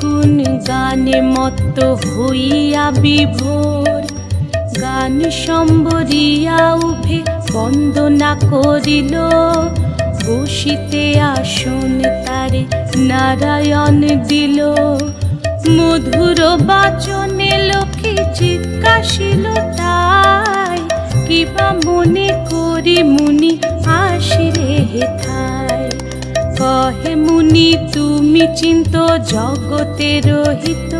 গুণ গানে মত্ত হইয়া বিভোর। গান সম্বরিয়া উভে বন্দনা করিল। বসিতে আসন তারে নারায়ণ দিল। মধুর বাচনে লোকে জিজ্ঞাসিল, তাই কিবা মনে করি মুনি আসিরে হেথায় কহে মুনি তুমি চিন্ত জগতের হিত